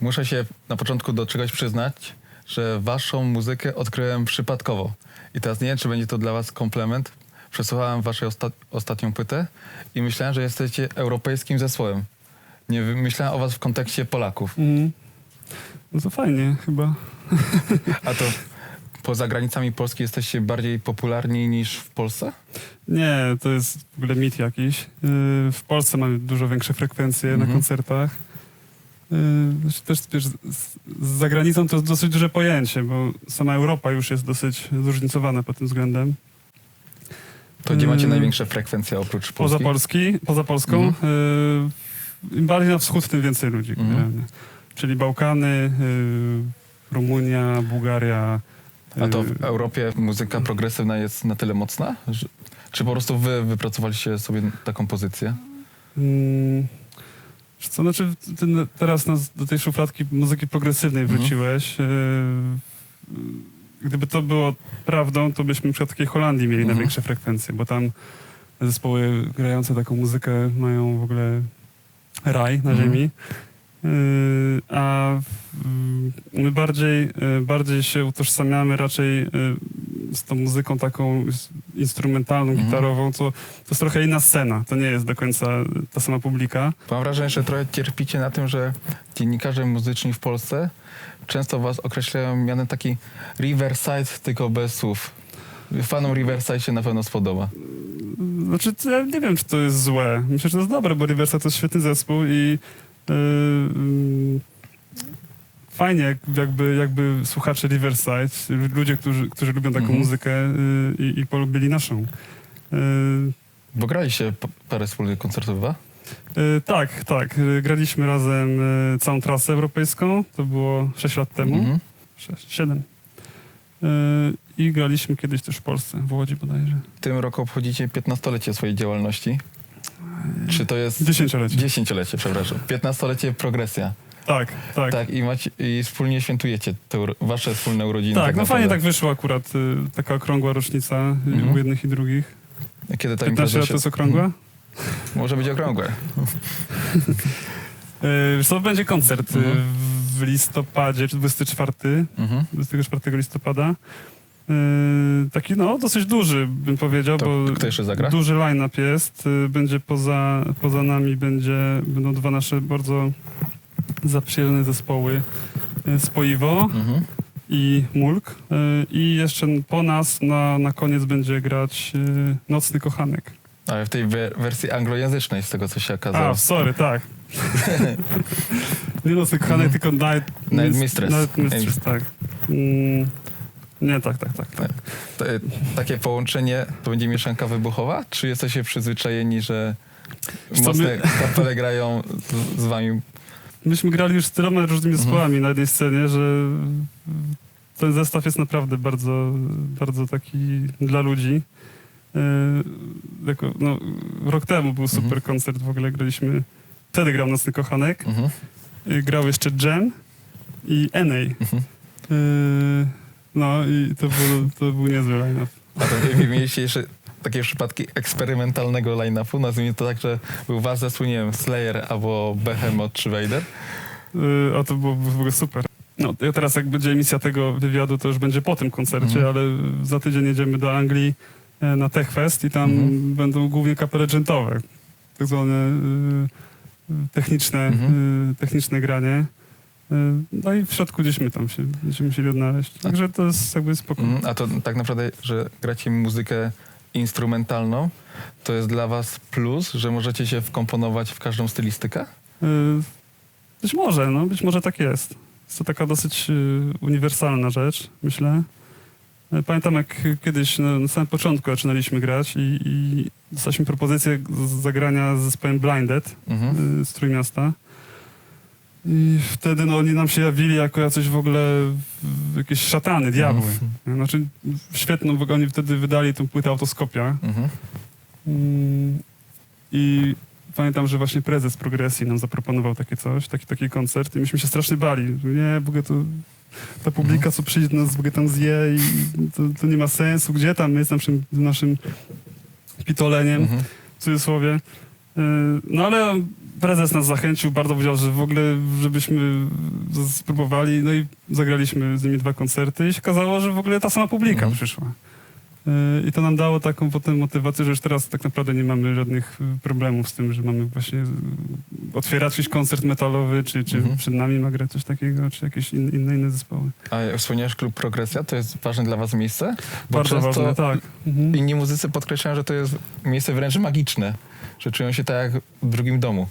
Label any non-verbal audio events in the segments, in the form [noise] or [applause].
Muszę się na początku do czegoś przyznać, że waszą muzykę odkryłem przypadkowo. I teraz nie wiem, czy będzie to dla was komplement. Przesłuchałem waszą osta- ostatnią płytę i myślałem, że jesteście europejskim zespołem. Nie myślałem o was w kontekście Polaków. Mhm. No to fajnie chyba. [laughs] A to poza granicami Polski jesteście bardziej popularni niż w Polsce? Nie, to jest w ogóle mit jakiś. Yy, W Polsce mamy dużo większe frekwencje na Mhm. koncertach. Też wiesz, z- zagranicą to jest dosyć duże pojęcie, bo sama Europa już jest dosyć zróżnicowana pod tym względem. To gdzie macie Mm. największe frekwencje oprócz Polski? Poza Polski, poza Polską. Mhm. Yy, Im bardziej na wschód, tym więcej ludzi. Mhm. Czyli Bałkany, Rumunia, Bułgaria. A to w Europie muzyka progresywna jest na tyle mocna? Czy po prostu wy wypracowaliście sobie taką pozycję? Mm, co znaczy, ty teraz nas do tej szufladki muzyki progresywnej Mhm. wróciłeś. Yy, Gdyby to było prawdą, to byśmy na w takiej Holandii mieli Mhm. największe frekwencje, bo tam zespoły grające taką muzykę mają w ogóle raj na Mhm. ziemi. Yy, a my bardziej, yy, bardziej się utożsamiamy raczej z tą muzyką taką instrumentalną, Mhm. gitarową, to, to jest trochę inna scena. To nie jest do końca ta sama publika. Mam wrażenie, że trochę cierpicie na tym, że dziennikarze muzyczni w Polsce często was określają mianem taki Riverside, tylko bez słów. Fanom Riverside się na pewno spodoba. Znaczy, ja nie wiem, czy to jest złe. Myślę, że to jest dobre, bo Riverside to jest świetny zespół i yy, fajnie, jak- jakby, jakby słuchacze Riverside, ludzie, którzy, którzy lubią taką Mhm. muzykę yy, i, i polubili naszą. Yy, Bo graliście parę wspólnych koncertów, chyba? yy, tak, tak. Graliśmy razem całą trasę europejską. To było 6 lat temu. Mhm. 6, 7. Yy, I graliśmy kiedyś też w Polsce, w Łodzi bodajże. W tym roku obchodzicie 15-lecie swojej działalności. Czy to jest... Dziesięciolecie. Dziesięciolecie, przepraszam. 15-lecie progresja. Tak, tak. Tak, i, macie, i wspólnie świętujecie te wasze wspólne urodziny. Tak, no fajnie tak naprawdę. wyszło akurat, y, taka okrągła rocznica Mhm. u jednych i drugich. Kiedy ta 15 impreza lat się... to jest okrągła? Może być okrągłe. [laughs] Y, co, będzie koncert y, Mhm. w listopadzie, czy 24, Mhm. 24 listopada. Y, Taki no, dosyć duży bym powiedział, To bo kto jeszcze zagra? duży line-up jest. Y, Będzie poza, poza nami będzie, będą dwa nasze bardzo zaprzyjaźnione zespoły. Spoiwo Mhm. i Mulk. Y, I jeszcze po nas na, na koniec będzie grać y, Nocny Kochanek. Ale w tej we- wersji anglojęzycznej, z tego co się okazało. A, sorry, tak. [laughs] Nie Nocny Kochanek, Mhm. tylko Night, Night Mis- Mistress. Night Mistress, tak. Mm, nie, tak, tak, tak. tak. Te, takie połączenie to będzie mieszanka wybuchowa? Czy jesteście przyzwyczajeni, że mocne my- kapele grają z, z wami? Myśmy grali już z tyloma różnymi Mhm. zespołami na jednej scenie, że ten zestaw jest naprawdę bardzo, bardzo taki dla ludzi. Yy, jako, no, rok temu był super Mhm. koncert, w ogóle graliśmy, wtedy grał Nocny Kochanek, Mhm. yy, grał jeszcze Jen i. Mhm. Yy, no i to był, to był niezły line-up. A to wy mieliście jeszcze takie przypadki eksperymentalnego line-upu, nazwijmy to tak, że był nie wiem, Slayer albo Behemoth czy Vader? Yy, a to było w ogóle super. No, ja teraz jak będzie emisja tego wywiadu, to już będzie po tym koncercie, Mhm. ale za tydzień jedziemy do Anglii e, na TechFest i tam Mhm. będą głównie kapele dżentowe, tak zwane y, techniczne, Mhm. y, techniczne granie. Y, no i w środku gdzieś my tam się będziemy musieli odnaleźć. Także to jest jakby spokojnie. Mhm. A to tak naprawdę, że gracie muzykę instrumentalną, to jest dla was plus, że możecie się wkomponować w każdą stylistykę? Y, Być może, no, być może tak jest. Jest to taka dosyć y, uniwersalna rzecz, myślę. Y, Pamiętam, jak kiedyś no, na samym początku zaczynaliśmy grać i, i dostaliśmy propozycję z- zagrania z zespołem Blinded Mhm. y, z Trójmiasta. I wtedy no, oni nam się jawili jako jacyś w ogóle jakieś szatany, diabły. Mhm. Znaczy świetną, w ogóle oni wtedy wydali tą płytę Autoskopia. Mhm. Mm, I pamiętam, że właśnie prezes progresji nam zaproponował takie coś, taki, taki koncert i myśmy się strasznie bali. Nie, w ogóle to ta publika, co przyjdzie nas, w ogóle tam zje i to, to nie ma sensu. Gdzie tam jest naszym, naszym pitoleniem, Mhm. w cudzysłowie. Yy, No ale prezes nas zachęcił, bardzo powiedział, że w ogóle, żebyśmy spróbowali, no i zagraliśmy z nimi dwa koncerty i się okazało, że w ogóle ta sama publika Mhm. przyszła. Y, I to nam dało taką potem motywację, że już teraz tak naprawdę nie mamy żadnych y, problemów z tym, że mamy właśnie y, otwierać jakiś koncert metalowy, czy, czy Mhm. przed nami ma grać coś takiego, czy jakieś in, inne, inne zespoły. A wspomniałeś klub Progresja, to jest ważne dla was miejsce? Bo Bardzo ważne, tak. Mhm. Inni muzycy podkreślają, że to jest miejsce wręcz magiczne, że czują się tak jak w drugim domu.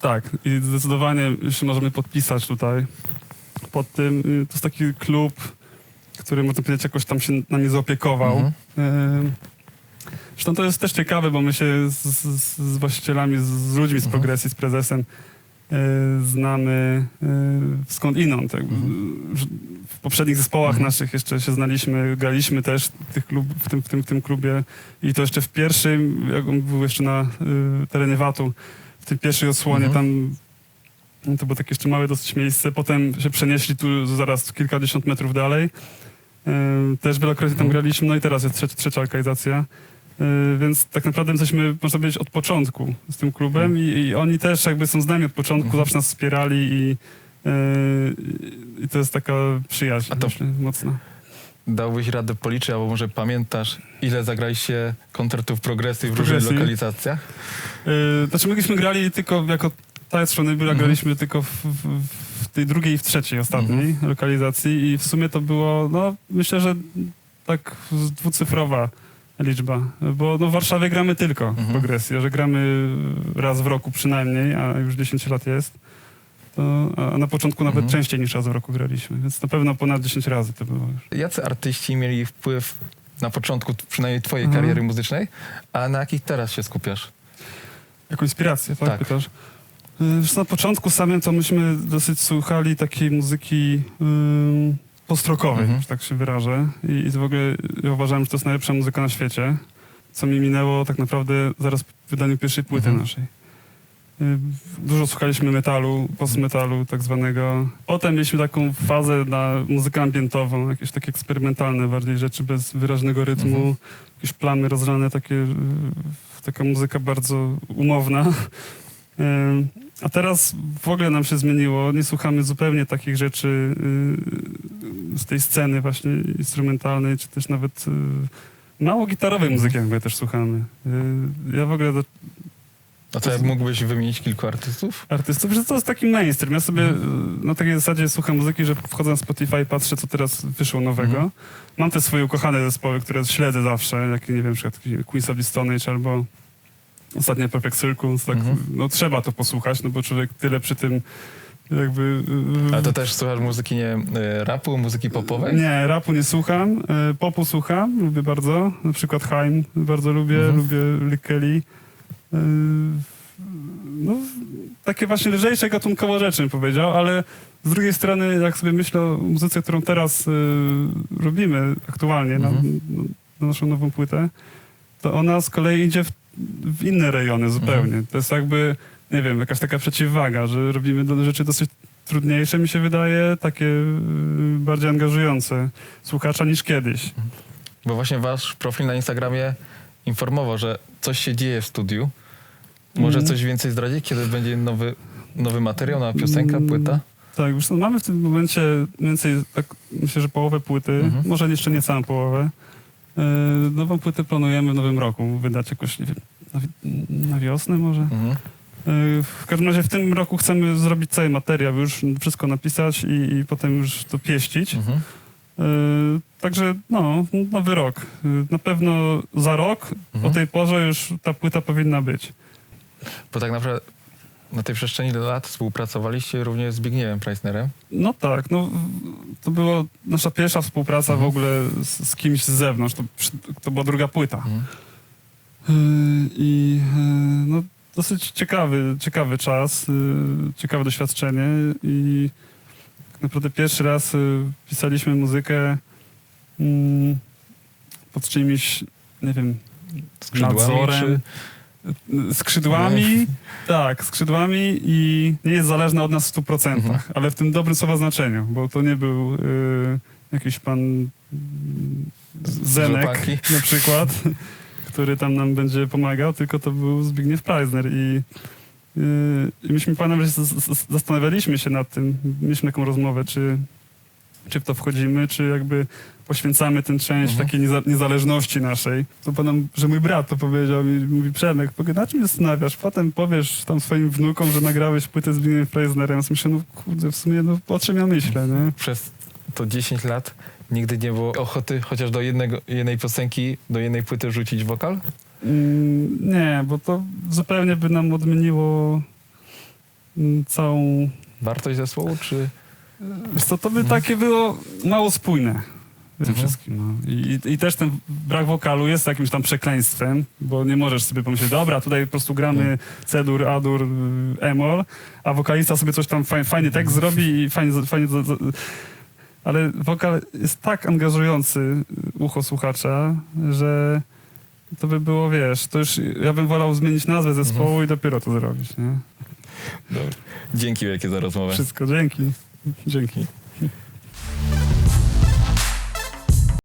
Tak, i zdecydowanie się możemy podpisać tutaj pod tym. y, To jest taki klub, który można powiedzieć jakoś tam się nami zaopiekował. Mhm. Zresztą to jest też ciekawe, bo my się z, z, z właścicielami, z, ludźmi z Mhm. progresji, z prezesem znamy y, skąd inąd. Jakby, Mhm. W poprzednich zespołach Mhm. naszych jeszcze się znaliśmy, graliśmy też w, klub, w, tym, w, tym, w tym klubie i to jeszcze w pierwszym, jak on był jeszcze na y, terenie VAT-u, w tej pierwszej odsłonie Mhm. tam no to było takie jeszcze małe dosyć miejsce. Potem się przenieśli tu zaraz kilkadziesiąt metrów dalej. Też wielokrotnie tam Mhm. graliśmy, no i teraz jest trzecia, trzecia lokalizacja. Yy, więc tak naprawdę jesteśmy, można powiedzieć, od początku z tym klubem i, i oni też jakby są z nami od początku, Mhm. zawsze nas wspierali i, yy, i to jest taka przyjaźń A to- myślę, mocna. Dałbyś radę policzyć, albo może pamiętasz, ile zagraliście koncertów progresji w różnych Progresji? lokalizacjach? Yy, znaczy myśmy grali tylko jako ta strony była, Mhm. graliśmy tylko w, w, w tej drugiej i w trzeciej ostatniej Mhm. lokalizacji i w sumie to było, no myślę, że tak z- dwucyfrowa liczba, bo no w Warszawie gramy tylko Mhm. a że gramy raz w roku przynajmniej, a już 10 lat jest, to, a na początku nawet Mhm. częściej niż raz w roku graliśmy, więc na pewno ponad 10 razy to było już. Jacy artyści mieli wpływ na początku przynajmniej twojej Mhm. kariery muzycznej, a na jakich teraz się skupiasz? Jako inspirację, tak, Tak. pytasz? Wiesz, na początku samym to myśmy dosyć słuchali takiej muzyki ym, postrokowej, Mhm. że tak się wyrażę. I, I w ogóle ja uważałem, że to jest najlepsza muzyka na świecie, co mi minęło tak naprawdę zaraz po wydaniu pierwszej płyty Mhm. naszej. Y, Dużo słuchaliśmy metalu, post-metalu tak zwanego. Potem mieliśmy taką fazę na muzykę ambientową, jakieś takie eksperymentalne bardziej rzeczy bez wyraźnego rytmu, Mhm. jakieś plamy rozlane, takie, y, taka muzyka bardzo umowna. [laughs] A teraz w ogóle nam się zmieniło. Nie słuchamy zupełnie takich rzeczy y, z tej sceny właśnie instrumentalnej, czy też nawet y, mało gitarowej muzyki jakby też słuchamy. Y, Ja w ogóle do A co, mógłbyś wymienić kilku artystów? artystów, że to jest taki mainstream. Ja sobie y, na takiej zasadzie słucham muzyki, że wchodzę na Spotify, patrzę, co teraz wyszło nowego. Mhm. Mam te swoje ukochane zespoły, które śledzę zawsze, jak nie wiem, na przykład Queens of the Stone Age albo ostatnie Perfect Circles, tak, Mhm. no trzeba to posłuchać, no bo człowiek tyle przy tym jakby... y, Ale to też słuchasz muzyki, nie y, rapu, muzyki popowej? Nie, rapu nie słucham, y, popu słucham, lubię bardzo, na przykład Haim bardzo lubię, Mhm. lubię Lick Kelly. Y, No, takie właśnie lżejsze gatunkowo rzeczy bym powiedział, ale z drugiej strony, jak sobie myślę o muzyce, którą teraz y, robimy aktualnie na, Mhm. na naszą nową płytę, to ona z kolei idzie w, w inne rejony zupełnie. Mhm. To jest jakby, nie wiem, jakaś taka przeciwwaga, że robimy rzeczy dosyć trudniejsze, mi się wydaje, takie y, bardziej angażujące słuchacza niż kiedyś. Bo właśnie wasz profil na Instagramie informował, że coś się dzieje w studiu. Może Mhm. coś więcej zdradzić, kiedy będzie nowy, nowy materiał, nowa piosenka, Mm, płyta? Tak, już no, mamy w tym momencie mniej więcej, tak, myślę, że połowę płyty, Mhm. może jeszcze nie całą połowę. E, nową płytę planujemy w nowym roku wydać jakoś, nie wiem, na, wi- na wiosnę może. Mhm. E, w każdym razie w tym roku chcemy zrobić cały materiał, już wszystko napisać i, i potem już to pieścić. Mhm. E, Także no, nowy rok. Na pewno za rok Mhm. o tej porze już ta płyta powinna być. Bo tak naprawdę na tej przestrzeni lat współpracowaliście również z Zbigniewem Preissnerem. No tak, no w- to była nasza pierwsza współpraca w Mhm. ogóle z, z kimś z zewnątrz. To, to była druga płyta. Mhm. Yy, I yy, no, dosyć ciekawy, ciekawy czas, yy, ciekawe doświadczenie i tak naprawdę pierwszy raz yy, pisaliśmy muzykę yy, pod czyimś, nie wiem, Skrzydłami, Nadzorem. czy... skrzydłami, tak, skrzydłami i nie jest zależna od nas w 100%, Mhm. ale w tym dobrym słowa znaczeniu, bo to nie był yy, jakiś pan Zenek na przykład, który tam nam będzie pomagał, tylko to był Zbigniew Preisner i Yy, I myśmy z- zastanawialiśmy się nad tym, mieliśmy taką rozmowę, czy, czy w to wchodzimy, czy jakby poświęcamy tę część Mhm. takiej nieza, niezależności naszej. To panom, że mój brat to powiedział mi, mówi Przemek, na czym się zastanawiasz? Potem powiesz tam swoim wnukom, że nagrałeś płytę z Billem Preisnerem. Ja Myślę, no kurde, w sumie, no o czym ja myślę, nie? Przez to 10 lat nigdy nie było ochoty chociaż do jednego, jednej piosenki, do jednej płyty rzucić wokal? Mm, Nie, bo to zupełnie by nam odmieniło mm, całą... Wartość zespołu, czy... Wiesz co, to by takie było mało spójne tym Mhm. wszystkim. No. I, I też ten brak wokalu jest jakimś tam przekleństwem, bo nie możesz sobie pomyśleć, dobra, tutaj po prostu gramy C-dur, A-dur, E-moll, a wokalista sobie coś tam fajnie, fajny tekst zrobi i fajnie... fajnie ale wokal jest tak angażujący ucho słuchacza, że to by było, wiesz, to już ja bym wolał zmienić nazwę zespołu i dopiero to zrobić, nie? Dobra. Dzięki wielkie za rozmowę. Wszystko, dzięki. Dzięki.